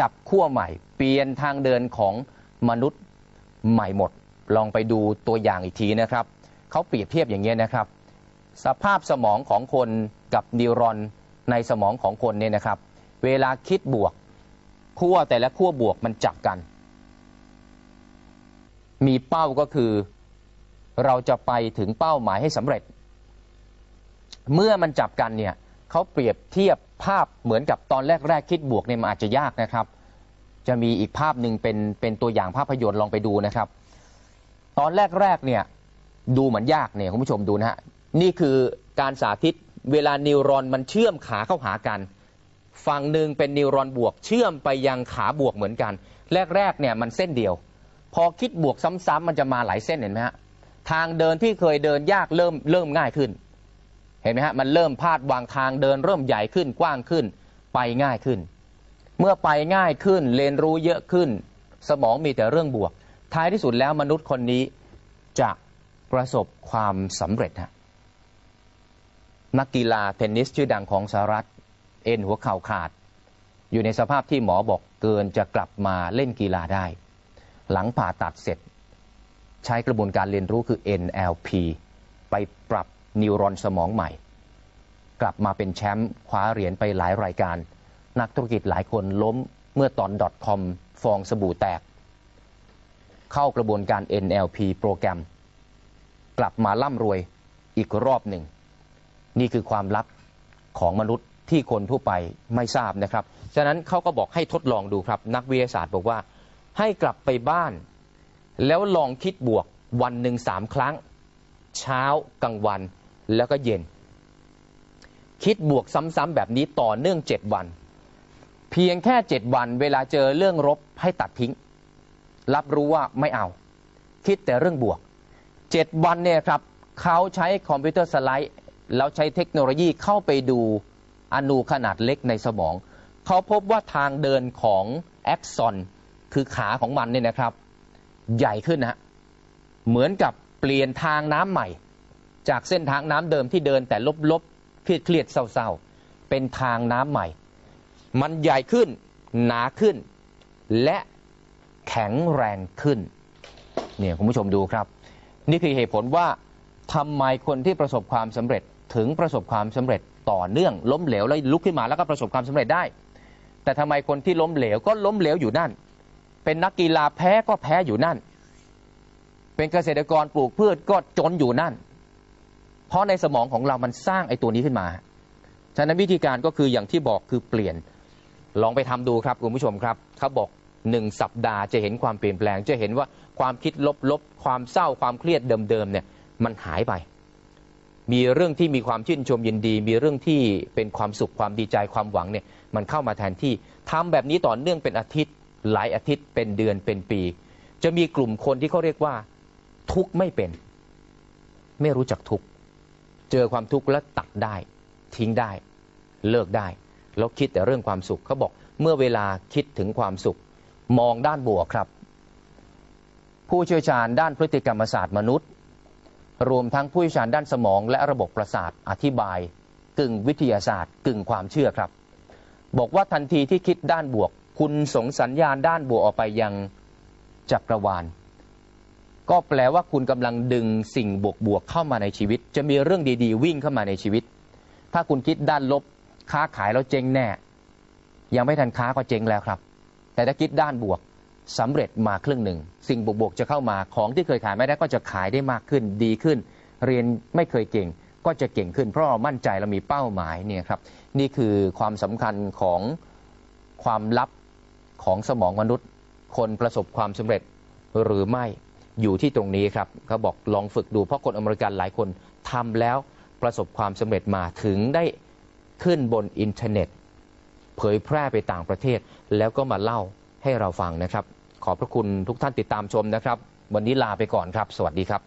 จับขั้วใหม่ เปลี่ยนทางเดินของมนุษย์ใหม่หมด ลองไปดูตัวอย่างอีกทีนะครับ เขาเปรียบเทียบอย่างนี้ยนะครับ สภาพสมองของคนกับนิวรอนในสมองของคนเนี่ยนะครับ เวลาคิดบวกขั้วแต่ละขั้วบวกมันจับกัน มีเป้าก็คือเราจะไปถึงเป้าหมายให้สำเร็จ เมื่อมันจับกันเนี่ย เขาเปรียบเทียบภาพเหมือนกับตอนแรก ๆ คิดบวกเนี่ยมันอาจจะยากนะครับ จะมีอีกภาพหนึ่งเป็นเป็นตัวอย่างภาพยนตร์ลองไปดูนะครับ ตอนแรกๆเนี่ยดูเหมือนยากเนี่ยคุณผู้ชมดูนะฮะนี่คือการสาธิตเวลานิวรอนมันเชื่อมขาเข้าหากัน ฝั่งหนึ่งเป็นนิวรอนบวก เชื่อมไปยังขาบวกเหมือนกัน แรกๆเนี่ยมันเส้นเดียว พอคิดบวกซ้ำๆมันจะมาหลายเส้นเห็นไหมฮะทางเดินที่เคยเดินยากเริ่มเริ่มง่ายขึ้น ห็นไหมฮะมันเริ่มพาดวางทางเดินเริ่มใหญ่ขึ้นกว้างขึ้น ไปง่ายขึ้น เมื่อไปง่ายขึ้นเรียนรู้เยอะขึ้น สมองมีแต่เรื่องบวก ท้ายที่สุดแล้วมนุษย์คนนี้จะประสบความสำเร็จฮะนักกีฬาเทนนิสชื่อดังของสหรัฐ เอ็นหัวเข่าขาด อยู่ในสภาพที่หมอบอกเกินจะกลับมาเล่นกีฬาได้ หลังผ่าตัดเสร็จ ใช้กระบวนการเรียนรู้คือ NLP ไปปรับ นิวรอนสมองใหม่ กลับมาเป็นแชมป์คว้าเหรียญไปหลายรายการ นักธุรกิจหลายคนล้มเมื่อตอน .com ฟองสบู่แตก เข้ากระบวนการ NLP โปรแกรม กลับมาร่ำรวยอีกรอบหนึ่ง นี่คือความลับของมนุษย์ที่คนทั่วไปไม่ทราบนะครับ ฉะนั้นเขาก็บอกให้ทดลองดูครับ นักวิทยาศาสตร์บอกว่า ให้กลับไปบ้าน แล้วลองคิดบวกวันหนึ่งสามครั้ง เช้ากลางวัน แล้วก็เย็น คิดบวกซ้ำๆแบบนี้ต่อเนื่อง7วัน เพียงแค่7วัน เวลาเจอเรื่องลบให้ตัดทิ้ง รับรู้ว่าไม่เอา คิดแต่เรื่องบวก7วันเนี่ยครับเขาใช้คอมพิวเตอร์สไลด์ แล้วใช้เทคโนโลยีเข้าไปดูอนูขนาดเล็กในสมอง เขาพบว่าทางเดินของแอ็กซอนคือขาของมันเนี่ยนะครับ ใหญ่ขึ้นนะเหมือนกับเปลี่ยนทางน้ำใหม่ จากเส้นทางน้ำเดิมที่เดินแต่ลบๆเครียดเครียดๆเศร้าๆ เป็นทางน้ำใหม่ มันใหญ่ขึ้น หนาขึ้น และแข็งแรงขึ้นเนี่ยคุณผู้ชมดูครับ นี่คือเหตุผลว่าทำไมคนที่ประสบความสำเร็จถึงประสบความสำเร็จต่อเนื่อง ล้มเหลวแล้วลุกขึ้นมาแล้วก็ประสบความสำเร็จได้ แต่ทำไมคนที่ล้มเหลวก็ล้มเหลวอยู่นั่น เป็นนักกีฬาแพ้ก็แพ้อยู่นั่น เป็นเกษตรกรปลูกพืชก็จนอยู่นั่น เพราะในสมองของเรามันสร้างไอ้ตัวนี้ขึ้นมา ฉะนั้นวิธีการก็คืออย่างที่บอกคือเปลี่ยน ลองไปทำดูครับคุณผู้ชมครับเขาบอกหนึ่งสัปดาห์จะเห็นความเปลี่ยนแปลง จะเห็นว่าความคิดลบๆ ความเศร้าความเครียดเดิมๆเนี่ยมันหายไป มีเรื่องที่มีความชื่นชมยินดี มีเรื่องที่เป็นความสุขความดีใจความหวังเนี่ยมันเข้ามาแทนที่ทำแบบนี้ต่อเนื่องเป็นอาทิตย์ หลายอาทิตย์เป็นเดือนเป็นปี จะมีกลุ่มคนที่เขาเรียกว่า ทุกข์ไม่เป็น ไม่รู้จักทุกข์ เจอความทุกข์แล้วตัดได้ ทิ้งได้ เลิกได้ แล้วคิดแต่เรื่องความสุขเขาบอกเมื่อเวลาคิดถึงความสุข มองด้านบวกครับ ผู้เชี่ยวชาญด้านพฤติกรรมศาสตร์มนุษย์ รวมทั้งผู้เชี่ยวชาญด้านสมองและระบบประสาทอธิบาย กึ่งวิทยาศาสตร์ กึ่งความเชื่อครับ บอกว่าทันทีที่คิดด้านบวก คุณส่งสัญญาณด้านบวกออกไปยังจักรวาล ก็แปลว่าคุณกำลังดึงสิ่งบวกๆเข้ามาในชีวิต จะมีเรื่องดีๆ วิ่งเข้ามาในชีวิต ถ้าคุณคิดด้านลบค้าขายแล้วเจ๊งแน่ ยังไม่ทันค้าก็เจ๊งแล้วครับ แต่ถ้าคิดด้านบวกสำเร็จมาครึ่งหนึ่ง สิ่งบวกๆจะเข้ามาของที่เคยขายไม่ได้ก็จะขายได้มากขึ้นดีขึ้น เรียนไม่เคยเก่งก็จะเก่งขึ้น เพราะเรามั่นใจเรามีเป้าหมายเนี่ยครับนี่คือความสำคัญของความลับของสมองมนุษย์ คนประสบความสำเร็จหรือไม่ อยู่ที่ตรงนี้ครับเขาบอกลองฝึกดูเพราะคนอเมริกันหลายคนทำแล้วประสบความสำเร็จมาถึงได้ขึ้นบนอินเทอร์เน็ต เผยแพร่ไปต่างประเทศ แล้วก็มาเล่าให้เราฟังนะครับ ขอบพระคุณทุกท่านติดตามชมนะครับ วันนี้ลาไปก่อนครับ สวัสดีครับ